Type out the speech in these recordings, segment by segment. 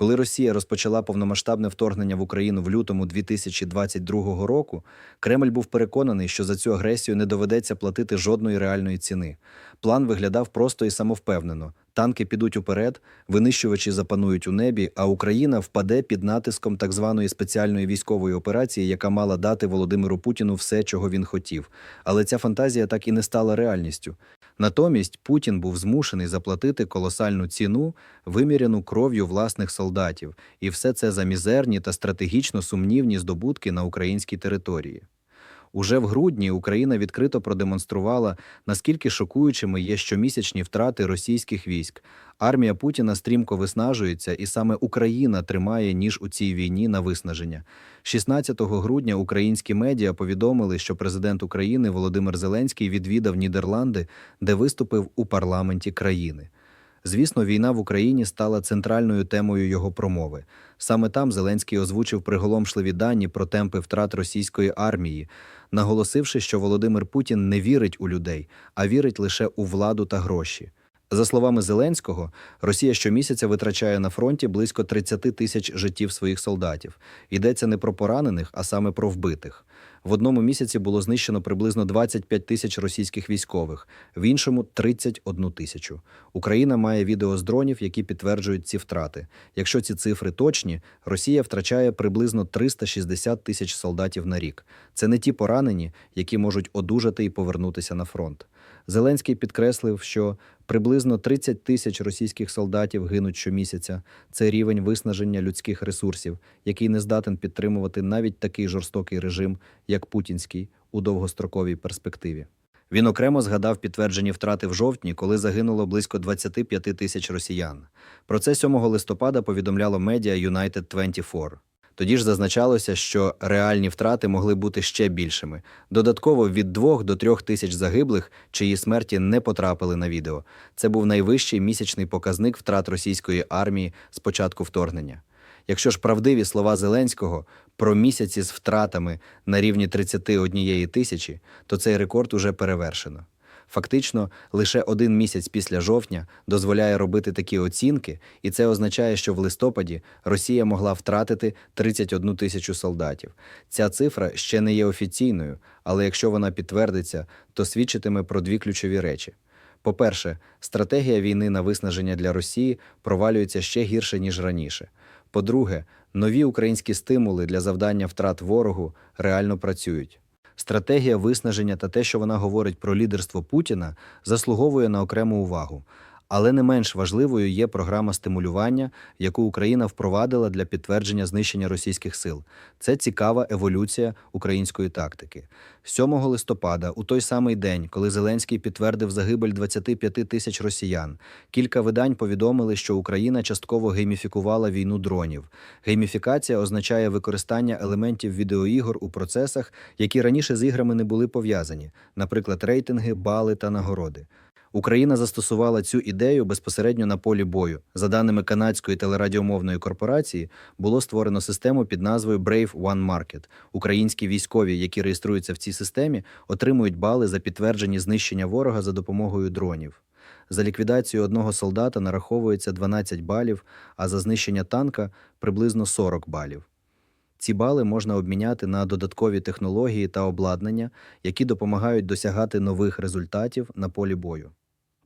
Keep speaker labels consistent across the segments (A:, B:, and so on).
A: Коли Росія розпочала повномасштабне вторгнення в Україну в лютому 2022 року, Кремль був переконаний, що за цю агресію не доведеться платити жодної реальної ціни. План виглядав просто і самовпевнено. Танки підуть уперед, винищувачі запанують у небі, а Україна впаде під натиском так званої спеціальної військової операції, яка мала дати Володимиру Путіну все, чого він хотів. Але ця фантазія так і не стала реальністю. Натомість Путін був змушений заплатити колосальну ціну, виміряну кров'ю власних солдатів, і все це за мізерні та стратегічно сумнівні здобутки на українській території. Уже в грудні Україна відкрито продемонструвала, наскільки шокуючими є щомісячні втрати російських військ. Армія Путіна стрімко виснажується, і саме Україна тримає ніж у цій війні на виснаження. 16 грудня українські медіа повідомили, що президент України Володимир Зеленський відвідав Нідерланди, де виступив у парламенті країни. Звісно, війна в Україні стала центральною темою його промови. Саме там Зеленський озвучив приголомшливі дані про темпи втрат російської армії, наголосивши, що Володимир Путін не вірить у людей, а вірить лише у владу та гроші. За словами Зеленського, Росія щомісяця витрачає на фронті близько 30 тисяч життів своїх солдатів. Йдеться не про поранених, а саме про вбитих. В одному місяці було знищено приблизно 25 тисяч російських військових, в іншому 31 тисячу. Україна має відео з дронів, які підтверджують ці втрати. Якщо ці цифри точні, Росія втрачає приблизно 360 тисяч солдатів на рік. Це не ті поранені, які можуть одужати і повернутися на фронт. Зеленський підкреслив, що приблизно 30 тисяч російських солдатів гинуть щомісяця. Це рівень виснаження людських ресурсів, який не здатен підтримувати навіть такий жорстокий режим, як путінський, у довгостроковій перспективі. Він окремо згадав підтверджені втрати в жовтні, коли загинуло близько 25 тисяч росіян. Про це 7 листопада повідомляло медіа United 24. Тоді ж зазначалося, що реальні втрати могли бути ще більшими. Додатково від 2 до 3 тисяч загиблих, чиї смерті не потрапили на відео. Це був найвищий місячний показник втрат російської армії з початку вторгнення. Якщо ж правдиві слова Зеленського про місяці з втратами на рівні 31 тисячі, то цей рекорд уже перевершено. Фактично, лише один місяць після жовтня дозволяє робити такі оцінки, і це означає, що в листопаді Росія могла втратити 31 тисячу солдатів. Ця цифра ще не є офіційною, але якщо вона підтвердиться, то свідчитиме про дві ключові речі. По-перше, стратегія війни на виснаження для Росії провалюється ще гірше ніж раніше. По-друге, нові українські стимули для завдання втрат ворогу реально працюють. Стратегія виснаження та те, що вона говорить про лідерство Путіна, заслуговує на окрему увагу. Але не менш важливою є програма стимулювання, яку Україна впровадила для підтвердження знищення російських сил. Це цікава еволюція української тактики. 7 листопада, у той самий день, коли Зеленський підтвердив загибель 25 тисяч росіян, кілька видань повідомили, що Україна частково гейміфікувала війну дронів. Гейміфікація означає використання елементів відеоігор у процесах, які раніше з іграми не були пов'язані, наприклад, рейтинги, бали та нагороди. Україна застосувала цю ідею безпосередньо на полі бою. За даними канадської телерадіомовної корпорації, було створено систему під назвою Brave One Market. Українські військові, які реєструються в цій системі, отримують бали за підтверджені знищення ворога за допомогою дронів. За ліквідацію одного солдата нараховується 12 балів, а за знищення танка приблизно 40 балів. Ці бали можна обміняти на додаткові технології та обладнання, які допомагають досягати нових результатів на полі бою.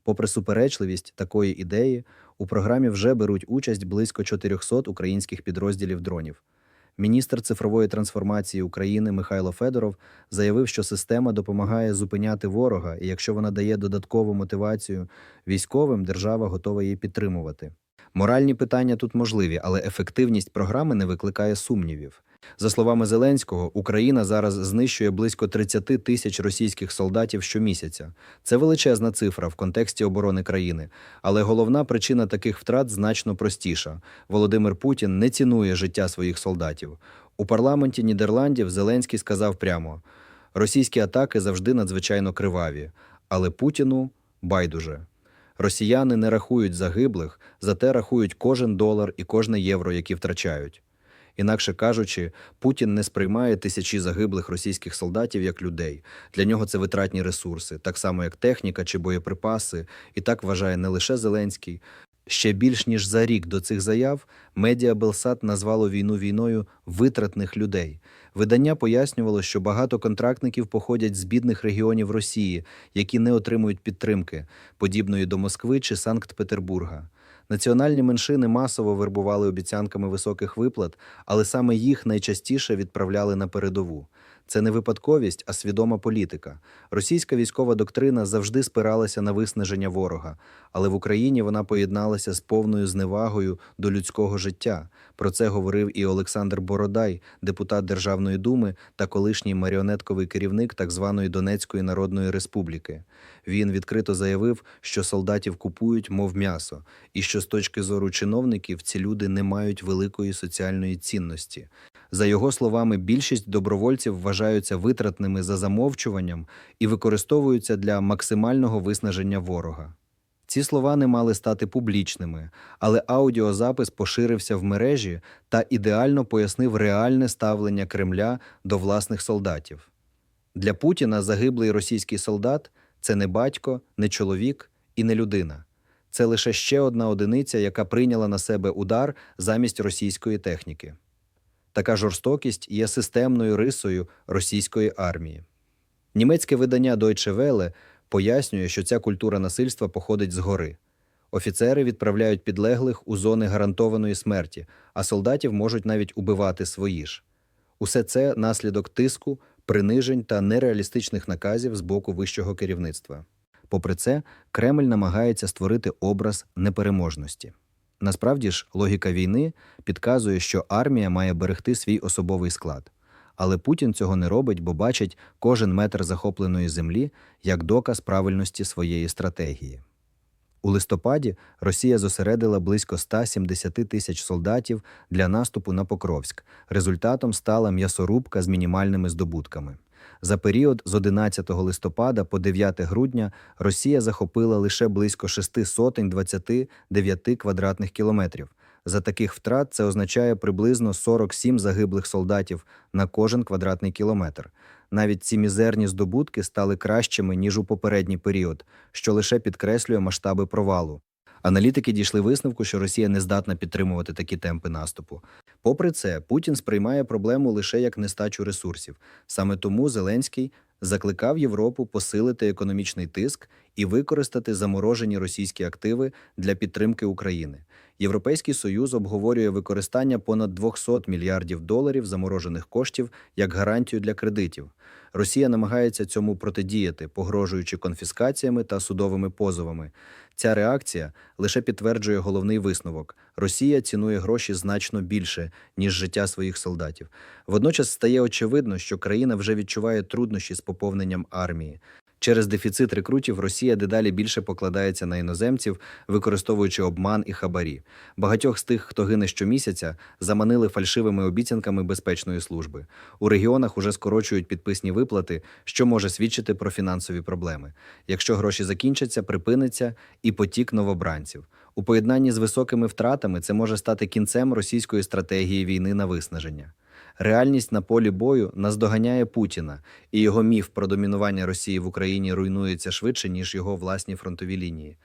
A: Попри суперечливість такої ідеї, у програмі вже беруть участь близько 400 українських підрозділів дронів. Міністр цифрової трансформації України Михайло Федоров заявив, що система допомагає зупиняти ворога, і якщо вона дає додаткову мотивацію військовим, держава готова її підтримувати. Моральні питання тут можливі, але ефективність програми не викликає сумнівів. За словами Зеленського, Україна зараз знищує близько 30 тисяч російських солдатів щомісяця. Це величезна цифра в контексті оборони країни. Але головна причина таких втрат значно простіша: Володимир Путін не цінує життя своїх солдатів. У парламенті Нідерландів Зеленський сказав прямо: російські атаки завжди надзвичайно криваві, але Путіну байдуже. Росіяни не рахують загиблих, зате рахують кожен долар і кожне євро, які втрачають. Інакше кажучи, Путін не сприймає тисячі загиблих російських солдатів як людей. Для нього це витратні ресурси, так само як техніка чи боєприпаси. І так вважає не лише Зеленський. Ще більш ніж за рік до цих заяв медіа Белсат назвало війну війною витратних людей. Видання пояснювало, що багато контрактників походять з бідних регіонів Росії, які не отримують підтримки, подібної до Москви чи Санкт-Петербурга. Національні меншини масово вербували обіцянками високих виплат, але саме їх найчастіше відправляли на передову. Це не випадковість, а свідома політика. Російська військова доктрина завжди спиралася на виснаження ворога, але в Україні вона поєдналася з повною зневагою до людського життя. Про це говорив і Олександр Бородай, депутат Державної думи та колишній маріонетковий керівник так званої Донецької Народної Республіки. Він відкрито заявив, що солдатів купують, мов м'ясо, і що з точки зору чиновників ці люди не мають великої соціальної цінності. За його словами, більшість добровольців вважаються витратними за замовчуванням і використовуються для максимального виснаження ворога. Ці слова не мали стати публічними, але аудіозапис поширився в мережі та ідеально пояснив реальне ставлення Кремля до власних солдатів. Для Путіна загиблий російський солдат це не батько, не чоловік і не людина. Це лише ще одна одиниця, яка прийняла на себе удар замість російської техніки. Така жорстокість є системною рисою російської армії. Німецьке видання Deutsche Welle пояснює, що ця культура насильства походить згори. Офіцери відправляють підлеглих у зони гарантованої смерті, а солдатів можуть навіть убивати свої ж. Усе це наслідок тиску, принижень та нереалістичних наказів з боку вищого керівництва. Попри це, Кремль намагається створити образ непереможності. Насправді ж, логіка війни підказує, що армія має берегти свій особовий склад. Але Путін цього не робить, бо бачить кожен метр захопленої землі як доказ правильності своєї стратегії. У листопаді Росія зосередила близько 170 тисяч солдатів для наступу на Покровськ. Результатом стала м'ясорубка з мінімальними здобутками. За період з 11 листопада по 9 грудня Росія захопила лише близько 6 сотень 29 квадратних кілометрів. За таких втрат це означає приблизно 47 загиблих солдатів на кожен квадратний кілометр. Навіть ці мізерні здобутки стали кращими ніж у попередній період, що лише підкреслює масштаби провалу. Аналітики дійшли висновку, що Росія не здатна підтримувати такі темпи наступу. Попри це, Путін сприймає проблему лише як нестачу ресурсів. Саме тому Зеленський закликав Європу посилити економічний тиск і використати заморожені російські активи для підтримки України. Європейський союз обговорює використання понад 200 мільярдів доларів заморожених коштів як гарантію для кредитів. Росія намагається цьому протидіяти, погрожуючи конфіскаціями та судовими позовами. Ця реакція лише підтверджує головний висновок: Росія цінує гроші значно більше, ніж життя своїх солдатів. Водночас стає очевидно, що країна вже відчуває труднощі з поповненням армії. Через дефіцит рекрутів Росія дедалі більше покладається на іноземців, використовуючи обман і хабарі. Багатьох з тих, хто гине щомісяця, заманили фальшивими обіцянками безпечної служби. У регіонах уже скорочують підписні виплати, що може свідчити про фінансові проблеми. Якщо гроші закінчаться, припиниться і потік новобранців. У поєднанні з високими втратами це може стати кінцем російської стратегії війни на виснаження. Реальність на полі бою наздоганяє Путіна, і його міф про домінування Росії в Україні руйнується швидше, ніж його власні фронтові лінії.